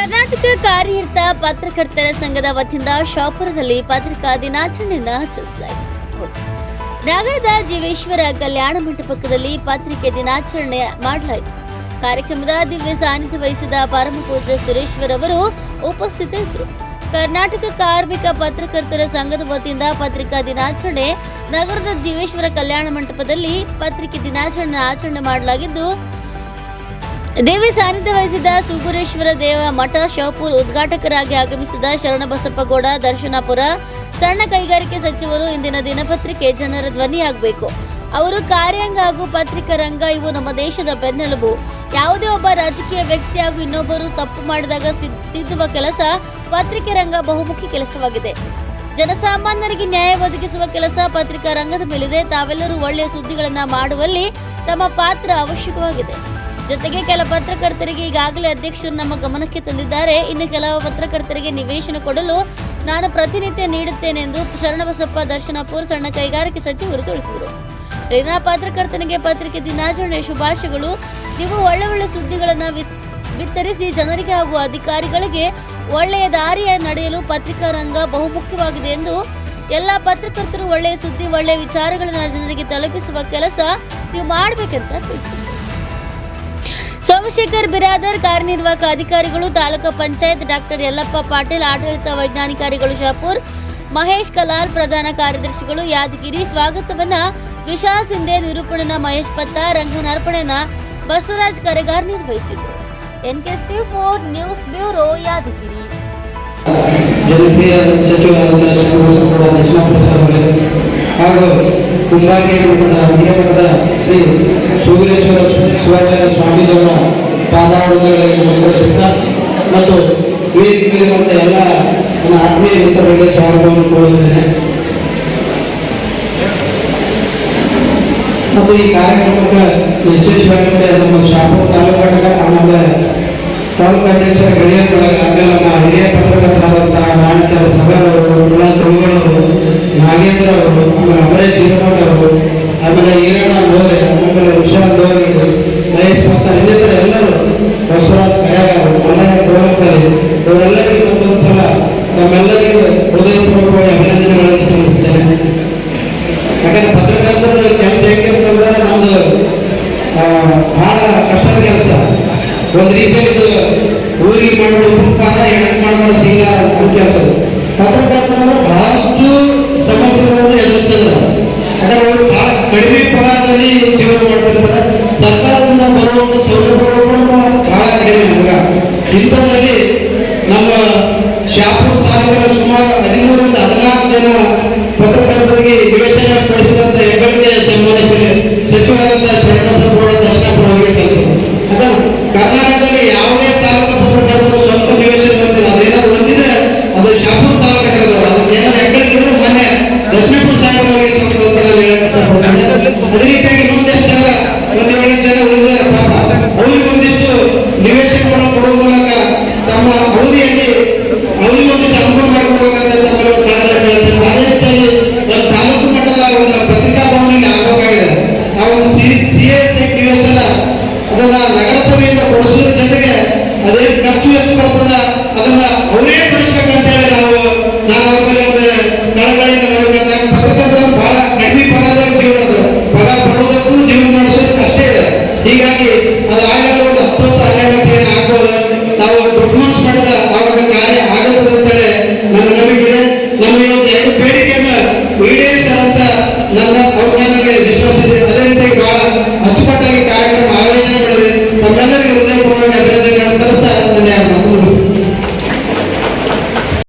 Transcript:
ಕರ್ನಾಟಕ ಕಾರ್ಯನಿರತ ಪತ್ರಕರ್ತರ ಸಂಘದ ವತಿಯಿಂದ ಶಾಪುರದಲ್ಲಿ ಪತ್ರಿಕಾ ದಿನಾಚರಣೆಯನ್ನು ಆಚರಿಸಲಾಯಿತು. ನಗರದ ಜೀವೇಶ್ವರ ಕಲ್ಯಾಣ ಮಂಟಪದಲ್ಲಿ ಪತ್ರಿಕೆ ದಿನಾಚರಣೆ ಮಾಡಲಾಯಿತು. ಕಾರ್ಯಕ್ರಮದ ದಿವ್ಯ ಸಾನ್ನಿಧ್ಯ ವಹಿಸಿದ ಪರಮಪೂಜ್ಯ ಸುರೇಶ್ವರ್ ಅವರು ಉಪಸ್ಥಿತರಿದ್ದರು. ಕರ್ನಾಟಕ ಕಾರ್ಮಿಕ ಪತ್ರಕರ್ತರ ಸಂಘದ ವತಿಯಿಂದ ಪತ್ರಿಕಾ ದಿನಾಚರಣೆ, ನಗರದ ಜೀವೇಶ್ವರ ಕಲ್ಯಾಣ ಮಂಟಪದಲ್ಲಿ ಪತ್ರಿಕೆ ದಿನಾಚರಣೆ ಆಚರಣೆ ಮಾಡಲಾಗಿದ್ದು ದೇವಿ ಸಾನ್ನಿಧ್ಯ ವಹಿಸಿದ ಸುಗುರೇಶ್ವರ ದೇವ ಮಠ ಶಿವಪುರ್ ಉದ್ಘಾಟಕರಾಗಿ ಆಗಮಿಸಿದ ಶರಣಬಸಪ್ಪಗೌಡ, ದರ್ಶನಾಪುರ ಸಣ್ಣ ಕೈಗಾರಿಕೆ ಸಚಿವರು ಇಂದಿನ ದಿನಪತ್ರಿಕೆ ಜನರ ಧ್ವನಿಯಾಗಬೇಕು. ಅವರು ಕಾರ್ಯಾಂಗ ಹಾಗೂ ಪತ್ರಿಕಾ ರಂಗ ಇವು ನಮ್ಮ ದೇಶದ ಬೆನ್ನೆಲುಬು. ಯಾವುದೇ ಒಬ್ಬ ರಾಜಕೀಯ ವ್ಯಕ್ತಿ ಹಾಗೂ ಇನ್ನೊಬ್ಬರು ತಪ್ಪು ಮಾಡಿದಾಗ ಸಿದ್- ತಿದ್ದುವ ಕೆಲಸ ಪತ್ರಿಕೆ ರಂಗ ಬಹುಮುಖಿ ಕೆಲಸವಾಗಿದೆ. ಜನಸಾಮಾನ್ಯರಿಗೆ ನ್ಯಾಯ ಒದಗಿಸುವ ಕೆಲಸ ಪತ್ರಿಕಾ ರಂಗದ ಮೇಲಿದೆ. ತಾವೆಲ್ಲರೂ ಒಳ್ಳೆಯ ಸುದ್ದಿಗಳನ್ನು ಮಾಡುವಲ್ಲಿ ತಮ್ಮ ಪಾತ್ರ ಅವಶ್ಯಕವಾಗಿದೆ. ಜೊತೆಗೆ ಕೆಲ ಪತ್ರಕರ್ತರಿಗೆ ಈಗಾಗಲೇ ಅಧ್ಯಕ್ಷರು ನಮ್ಮ ಗಮನಕ್ಕೆ ತಂದಿದ್ದಾರೆ. ಇನ್ನು ಕೆಲವು ಪತ್ರಕರ್ತರಿಗೆ ನಿವೇಶನ ಕೊಡಲು ನಾನು ಪ್ರತಿನಿತ್ಯ ನೀಡುತ್ತೇನೆ ಎಂದು ಶರಣಬಸಪ್ಪ ದರ್ಶನಪುರ ಸಣ್ಣ ಕೈಗಾರಿಕೆ ಸಚಿವರು ತಿಳಿಸಿದರು. ರೀನಾ ಪತ್ರಕರ್ತನಿಗೆ ಪತ್ರಿಕೆ ದಿನಾಚರಣೆ ಶುಭಾಶಯಗಳು. ನೀವು ಒಳ್ಳೆ ಒಳ್ಳೆ ಸುದ್ದಿಗಳನ್ನು ವಿತರಿಸಿ ಜನರಿಗೆ ಹಾಗೂ ಅಧಿಕಾರಿಗಳಿಗೆ ಒಳ್ಳೆಯ ದಾರಿಯ ನಡೆಯಲು ಪತ್ರಿಕಾ ರಂಗ ಬಹುಮುಖ್ಯವಾಗಿದೆ ಎಂದು ಎಲ್ಲ ಪತ್ರಕರ್ತರು ಒಳ್ಳೆಯ ಸುದ್ದಿ, ಒಳ್ಳೆಯ ವಿಚಾರಗಳನ್ನು ಜನರಿಗೆ ತಲುಪಿಸುವ ಕೆಲಸ ನೀವು ಮಾಡಬೇಕಂತ ತಿಳಿಸಿದರು. ಸೋಮಶೇಖರ್ ಬಿರಾದರ್, ಕಾರ್ಯನಿರ್ವಾಹಕ ಅಧಿಕಾರಿಗಳು, ತಾಲೂಕು ಪಂಚಾಯತ್ ಡಾಕ್ಟರ್ ಯಲ್ಲಪ್ಪ ಪಾಟೀಲ್, ಆಡಳಿತ ವೈಜ್ಞಾನಿಕಾರಿಗಳು ಶಾಪುರ್ ಮಹೇಶ್ ಕಲಾಲ್, ಪ್ರಧಾನ ಕಾರ್ಯದರ್ಶಿಗಳು ಯಾದಗಿರಿ. ಸ್ವಾಗತವನ್ನ ವಿಶಾಲ್ ಸಿಂಧೆ, ನಿರೂಪಣನ ಮಹೇಶ್ ಪತ್ತ, ರಂಗನಾರ್ಪಣೆನ ಬಸವರಾಜ್ ಕರೆಗಾರ್ ನಿರ್ವಹಿಸಿದರು. ಎನ್ಕೆಸ್ಟಿ ಫೋರ್ ನ್ಯೂಸ್ ಬ್ಯೂರೋ ಯಾದಗಿರಿ. ಹಾಗೂ ಕುಂಬಾಕೇರಿ ಮಠದ ಹಿರಿಯಮಠದ ಶ್ರೀ ಸುಗುರೇಶ್ವರ ಶಿವಾಚಾರ್ಯ ಸ್ವಾಮೀಜಿಯವರ ಪಾದಾಡುಗಳಿಗೆ ನಮಸ್ಕರಿಸುತ್ತಾ ಮತ್ತು ವೇದಿಕೆಯಲ್ಲಿರುವಂಥ ಎಲ್ಲ ನನ್ನ ಆತ್ಮೀಯ ಮಿತ್ರರಿಗೆ ಸ್ವಾಗತವನ್ನು ಕೋರುತ್ತೇನೆ ಮತ್ತು ಈ ಕಾರ್ಯಕ್ರಮಕ್ಕೆ ವಿಶೇಷವಾಗಿ ನಮ್ಮ ಶಾಪುರ ತಾಲೂಕು ಘಟಕ ಆಮೇಲೆ ತಾಲೂಕು ಅಧ್ಯಕ್ಷರ ಗೆಳೆಯರ ಬಳಗ ಆಮೇಲೆ ನಮ್ಮ ಹಿರಿಯ ತಮ್ಮೆಲ್ಲರಿಗೂ ಹೃದಯಪೂರ್ವಕವಾಗಿ ಅಭಿನಂದನೆಗಳನ್ನು ಸಲ್ಲಿಸುತ್ತೇನೆ. ಯಾಕಂದ್ರೆ ಪತ್ರಕರ್ತರ ಕೆಲಸ ಹೇಗಿರ್ತಂದ್ರೆ ನಮ್ದು ಆ, ಬಹಳ ಕಷ್ಟದ ಕೆಲಸ. ಒಂದು ರೀತಿಯಲ್ಲಿ ಇದು ಊರಿಗೆ ಮಾಡುವ ಉಪಕಾರ ಹೆಣಕ್ ಮಾಡುವ ಅಂತ ಕೆಲಸ. ಪತ್ರಕರ್ತರು ಬಹಳಷ್ಟು ಸಮಸ್ಯೆಗಳನ್ನು ಎದುರಿಸ್ತಿದ್ರು ಯಾಕಂದ್ರೆ ಅವರು ಬಹಳ ಕಡಿಮೆ ಪಗಾರದಲ್ಲಿ ಜೀವನ ಮಾಡ್ತಿರ್ತಾರೆ. ಸರ್ಕಾರದಿಂದ ಬರುವಂತ ಸೌಲಭ್ಯಗಳು ಕೂಡ ಬಹಳ ಕಡಿಮೆ ನಮ್ಗೆ ಇಂಥದ್ರಲ್ಲಿ ಶಾಪುರ ತಾಲೂಕಿನ ಸುಮಾರು ಹದಿಮೂರರಿಂದ ಹದಿನಾಲ್ಕು ಜನ ಪತ್ರಕರ್ತರಿಗೆ ನಿವೇಶನ ಕೊಡಿಸಿದಂತ ಹೆಗ್ಗಳಿಕೆ ಸನ್ಮಾನಿಸಿದ ಸಚಿವರಾದಂತಹ ದರ್ಶನಪುರ ಅವರಿಗೆ ಸಲ್ಲಿಸಿದರು ಅದನ್ನು ಕರ್ನಾಟಕದಲ್ಲಿ ಯಾವುದೇ